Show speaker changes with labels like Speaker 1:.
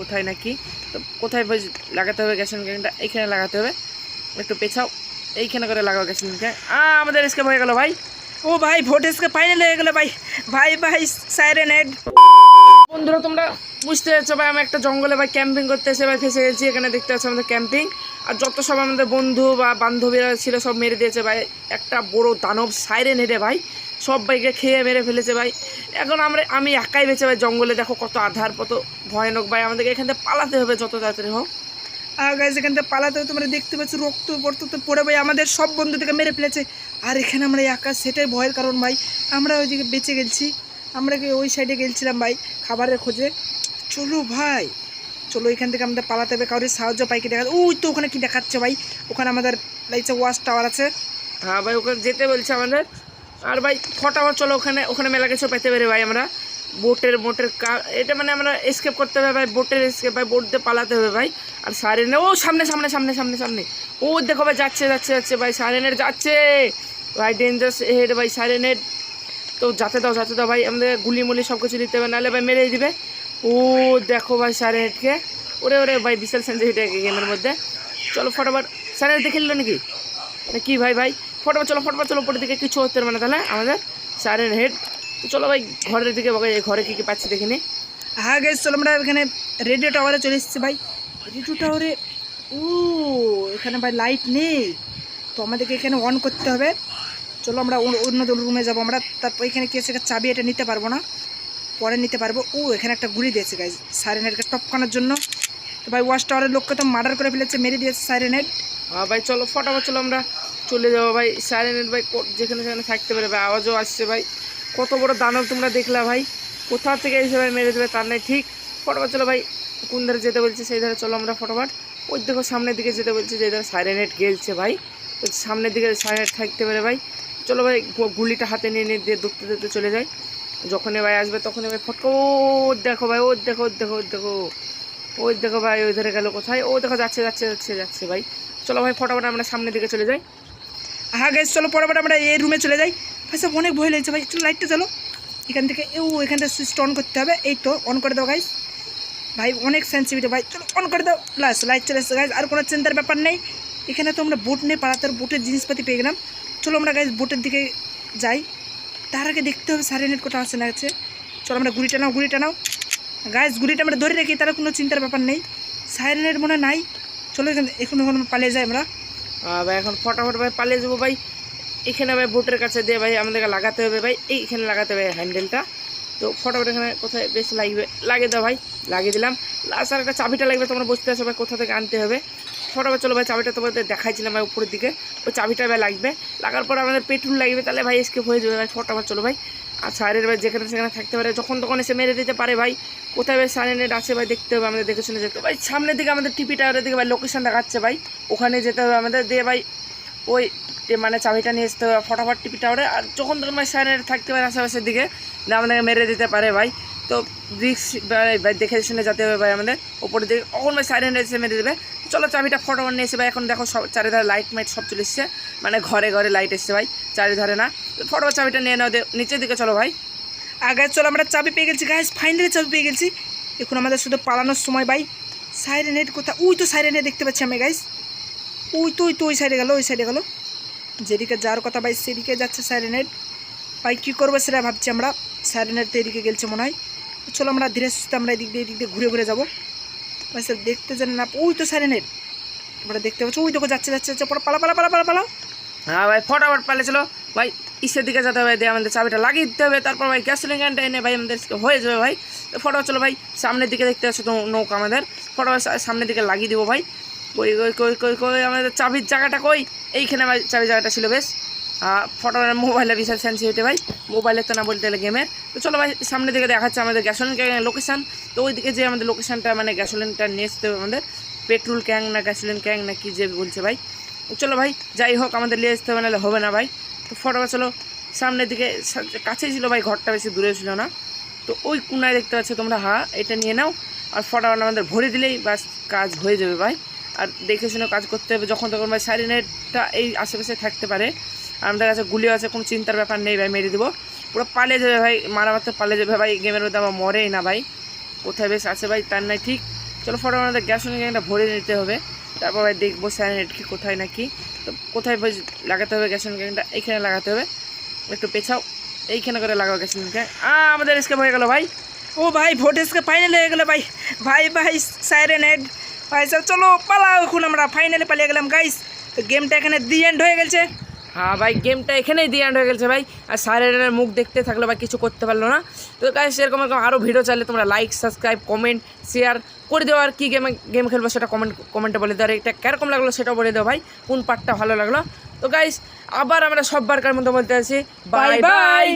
Speaker 1: কোথায় নাকি? তো কোথায় লাগাতে হবে গ্যাসন গ্যাংটা এইখানে লাগাতে হবে। একটু পেছাও। এইখানে করে লাগাও গ্যাসন গ্যাং আমাদের স্কেপ হয়ে গেল ভাই।
Speaker 2: ও ভাই ভোটেজকে ফাইনাল হয়ে গেলো ভাই। ভাই ভাই সাইরেন হেড
Speaker 1: বন্ধুরা, তোমরা বুঝতে পারছ ভাই, আমি একটা জঙ্গলে ভাই ক্যাম্পিং করতে এসে ভাই ফেসে গেছি। এখানে দেখতে পাচ্ছ আমাদের ক্যাম্পিং আর যত সব আমাদের বন্ধু বা বান্ধবীরা ছিল, সব মেরে দিয়েছে ভাই। একটা বড় দানব সাইরেন হেঁটে ভাই। সব ভাইকে খেয়ে মেরে ফেলেছে ভাই। এখন আমরা, আমি একাই বেঁচে ভাই জঙ্গলে। দেখো কত আধার, কত ভয়ানক ভাই আমাদেরকে এখান থেকে পালাতে হবে যত তাড়াতাড়ি হোক।
Speaker 2: আর গাইজ এখান থেকে পালাতে হবে, তোমরা দেখতে পাচ্ছ রক্ত পড়তে তো পড়ে ভাই আমাদের সব বন্ধু থেকে মেরে ফেলেছে। আর এখানে আমরা একা সেটাই ভয়ের কারণ ভাই আমরা ওইদিকে বেঁচে গেছি। আমরা কি ওই সাইডে গেছিলাম ভাই খাবারের খোঁজে। চলো ভাই চলো এখান থেকে আমাদের পালাতে হবে কারোর সাহায্য পাই কি দেখা ওই তো ওখানে কি দেখাচ্ছে ভাই? ওখানে আমাদের লাইছে ওয়াশ টাওয়ার আছে।
Speaker 1: হ্যাঁ ভাই ওখানে যেতে বলছে আমাদের। আর ভাই ফটাফট চলো ওখানে ওখানে মেলা কিছু পেতে পারি ভাই আমরা। বোটের বোটের এটা মানে আমরা এসকেপ করতে হবে ভাই, বোটের এসকেপ ভাই, বোট দিয়ে পালাতে হবে ভাই। আর সারেনে ও সামনে সামনে সামনে সামনে সামনে। ও দেখো ভাই, যাচ্ছে যাচ্ছে যাচ্ছে ভাই সারেনের যাচ্ছে। ভাই ডেঞ্জারাস হেড ভাই সারেনের তো যাতে দাও যাতে দাও ভাই, আমাদের গুলি মুলি সব কিছু দিতে হবে, নাহলে ভাই মেরে দিবে। ও দেখো ভাই সারে হেডকে ওরে ওরে ভাই, বিশাল সেন্সিটিভ গেমের মধ্যে। চলো ফটাফট সারে দেখে নিল নাকি? কি ভাই ভাই? ফটোফট চলো ফটোফট চলো, উপরের দিকে, কিছু হতে পারে না তাহলে আমাদের সারেন হেড তো চলো ভাই ঘরের দিকে বকে ঘরে কী কী পাচ্ছি দেখে নি।
Speaker 2: হ্যাঁ গাইজ চলো আমরা এখানে রেডিও টাওয়ারে চলে এসেছি ভাই। রেডিও টাওয়ারে ও এখানে ভাই লাইট নেই। তো আমাদেরকে এখানে অন করতে হবে। চলো আমরা অন্য- রুমে যাব আমরা। তারপর এখানে কি আছে? চাবি এটা নিতে পারব না। পরে নিতে পারব। ও এখানে একটা গুলি দিয়েছে গাইজ সাইরেনেটকে টপকানোর জন্য। তো ভাই ওয়াশ টাওয়ারের লোককে তো মার্ডার করে ফেলেছে মেরে দিয়েছে সাইরেনেট
Speaker 1: হ্যাঁ ভাই চলো ফটাফট চলো আমরা চলে যাব ভাই। সাইলেন্ট ভাই যেখানে সেখানে থাকতে পারে ভাই আওয়াজও আসছে ভাই। কত বড় দানব তোমরা দেখলা ভাই? কোথা থেকে এসে ভাই মেরে দেবে তার নাই ঠিক। ফটাফট চলো ভাই, কোন ধারে যেতে বলছে সেই ধারে চলো আমরা ফটাফট ওই দেখো সামনের দিকে যেতে বলছে যে ধারে সাইরেনেট গেলছে ভাই। ওই সামনের দিকে সাইরেনেট থাকতে পারে ভাই। চলো ভাই গুলিটা হাতে নিয়ে নিয়ে দিয়ে দৌড়তে দৌড়তে চলে যায় যখনই ভাই আসবে তখনই ভাই ফটকো দেখো ভাই, ও দেখো ও দেখো ও দেখো। ওই দেখো ভাই, ওই ধারে গেল কোথায়? ও দেখো যাচ্ছে যাচ্ছে যাচ্ছে যাচ্ছে ভাই। চলো ভাই ফটাফট আমরা সামনের দিকে চলে যাই।
Speaker 2: হ্যাঁ গাইজ চলো পরে আমরা এই রুমে চলে যাই। সব অনেক ভয় লাগছে ভাই। চলো লাইটটা চলো এখান থেকে ও এখান থেকে সুইচটা অন করতে হবে। এই তো অন করে দাও গাইজ ভাই, অনেক সেন্সিটিভিটি ভাই। চলো অন করে দাও। প্লাস লাইট চলে এসছে গাইজ আর কোনো চিন্তার ব্যাপার নেই। এখানে তো আমরা বোট নিয়ে পাড়াতে বোটের জিনিসপাতি পেয়ে গেলাম। চলো আমরা গাইজ বোটের দিকে যাই। তার আগে দেখতে হবে সারেনেট কোথাও আছে না আছে। চলো আমরা গুড়িটা নাও গুড়িটা নাও। গাইজ গুড়িটা আমরা ধরে রাখি তার কোনো চিন্তার ব্যাপার নেই। সাইরেনেট মনে নাই। চলো এখানে, এখন এখন পালিয়ে যাই আমরা।
Speaker 1: ভাই, এখন ফটাফট ভাই পালিয়ে যাব, ভাই। এখানে ভাই বোটের কাছে দিয়ে ভাই আমাদেরকে লাগাতে হবে ভাই। এইখানে লাগাতে হবে হ্যান্ডেলটা তো ফটাফট এখানে কোথায় বেশ লাগবে? লাগিয়ে দাও ভাই, লাগিয়ে দিলাম। লাস্ট আর একটা চাবিটা লাগবে, তোমরা বুঝতে পারছ ভাই কোথা থেকে আনতে হবে। ফটাফট চলো ভাই, চাবিটা তোমাদের দেখাইছিলাম ভাই উপরের দিকে। ওই চাবিটা ভাই লাগবে। লাগার পর আমাদের পেট্রোল লাগবে, তাহলে ভাই স্কেপ হয়ে যাবে ভাই। ফটাফট চলো ভাই। আর সাইরের ভাই যেখানে সেখানে থাকতে পারে, যখন তখন এসে মেরে দিতে পারে ভাই। কোথায় ভাই সাইরেনেট আছে ভাই, দেখতে হবে আমাদের, দেখে শুনে যেতে। ভাই সামনের দিকে আমাদের টিপি টাওয়ারের দিকে ভাই লোকেশন দেখাচ্ছে ভাই। ওখানে যেতে হবে আমাদের, দিয়ে ভাই ওই মানে চাবিটা নিয়ে আসতে হবে ফটাফট টিপি টাওয়ারে, আর যখন তখন ভাই সাইরেনেট থাকতে পারে আশেপাশের দিকে না আমাদেরকে মেরে দিতে পারে ভাই। তো রিক্স দেখে শুনে যেতে হবে ভাই আমাদের, ওপরের দিকে। কখন ভাই সাইরেনেট এসে মেরে দেবে? চলো চাবিটা ফটাফট নিয়ে এসে ভাই, এখন দেখো সব চারিধারে লাইট মাইট সব চলে এসছে। মানে ঘরে ঘরে লাইট এসছে ভাই, চারিধারে না। ফটাফট চাবিটা নিয়ে নাও, দে- নিচের দিকে চলো ভাই।
Speaker 2: আগে চলো, আমরা চাবি পেয়ে গেছি গাইস ফাইনালি চাবি পেয়ে গেছি। এখন আমাদের শুধু পালানোর সময় ভাই সাইরে নেট কোথা উই তো সাইরে নেট দেখতে পাচ্ছি আমি গাইস উই তো উই তো, ওই সাইডে গেল, ওই সাইডে গেল। যেদিকে যাওয়ার কথা ভাই, সেদিকে যাচ্ছে সাইরে নেট ভাই, কী করব সেটা ভাবছি আমরা। সাইরে নেট তো এদিকে গেলছে মনে হয়। চলো আমরা ধীরে সুস্থে আমরা এদিক দিয়ে এদিক দিয়ে ঘুরে ঘুরে যাব। ভাই স্যার দেখতে জানি না, ওই তো সাইরে নেট আমরা দেখতে পাচ্ছি, ওই দেখো, যাচ্ছে যাচ্ছে যাচ্ছে পরে পালা পালা পালা পালা পালা।
Speaker 1: হ্যাঁ ভাই, ফটাফট পালে চলো ভাই, ইসের দিকে যেতে হবে, দিয়ে আমাদের চাবিটা লাগিয়ে দিতে হবে। তারপর ভাই গ্যাস সিলিন্ডারটা এনে ভাই, আমাদের হয়ে যাবে ভাই। ফটাফট চলো ভাই, সামনের দিকে দেখতে আসো তো নৌকা আমাদের। ফটো সামনের দিকে লাগিয়ে দেবো ভাই। কই কই কই কই কই আমাদের চাবির জায়গাটা কই? এইখানে ভাই চাবির জায়গাটা ছিল, বেশ। ফটো মোবাইলে বিশাল সেন্সিটিভ ভাই। মোবাইলে তো না বলতে গেলে গেমের তো চলো ভাই, সামনের দিকে দেখাচ্ছে আমাদের গ্যাসোলিন ক্যাং লোকেশান তো ওই দিকে যে আমাদের লোকেশানটা মানে গ্যাসোলিনটা নিয়ে আসতে হবে আমাদের পেট্রোল ক্যাং না গ্যাসোলিন ক্যাং না কি যে বলছে ভাই। চলো ভাই, যাই হোক, আমাদের নিয়ে আসতে হবে, নাহলে হবে না ভাই। তো ফটোটা চলো, সামনের দিকে কাছেই ছিল ভাই, ঘরটা বেশি দূরে ছিল না। তো ওই কোনায় দেখতে পাচ্ছ তোমরা হ্যাঁ এটা নিয়ে নাও। আর ফটাফট আমাদের ভরে দিলেই বাস কাজ হয়ে যাবে ভাই। আর দেখে শুনে কাজ করতে হবে। যখন তখন ভাই সাইরেনেটটা এই আশেপাশে থাকতে পারে। আমাদের কাছে গুলিও আছে, কোনো চিন্তার ব্যাপার নেই ভাই, মেরে দেবো। পুরো পালিয়ে যাবে ভাই, মারা মারতে পালিয়ে যাবে ভাই গেমের মধ্যে আমার মরেই না ভাই। কোথায় বেশ আছে ভাই, তার নাই ঠিক। চলো ফটো আমাদের গ্যাস গ্যাংটা ভরে নিতে হবে। তারপর ভাই দেখব স্যানেট কি, কোথায় না কি। তো কোথায় ভাই লাগাতে হবে গ্যাস গ্যাংটা? এইখানে লাগাতে হবে। একটু পেছাও। এইখানে করে লাগাও গ্যাস গ্যাং। আমাদের স্কেপ হয়ে গেল ভাই।
Speaker 2: ও ভাই ভোটেজকে ফাইনাল হয়ে গেলো ভাই। ভাই ভাই সাইরেন হেড স্যার চলো পালাও এখন আমরা ফাইনালে পালিয়ে গেলাম গাইস তো গেমটা এখানে দি এন্ড হয়ে গেছে
Speaker 1: হ্যাঁ ভাই গেমটা এখানেই দিয়ে হয়ে গেছে ভাই। আর সাইরেনের মুখ দেখতে থাকলে ভাই কিছু করতে পারল না। তো গাইস এরকম এরকম আরও ভিডিও চাইলে তোমরা লাইক সাবস্ক্রাইব কমেন্ট শেয়ার করে দেওয়া আর কী গেম গেম খেলব সেটা কমেন্ট কমেন্টে বলে দেওয়ার এটা কীরকম লাগল সেটাও বলে দেওয়া ভাই কোন পার্টটা ভালো লাগল। তো গাইস আবার আমরা সববারকার মতো বলতে আছি। Bye bye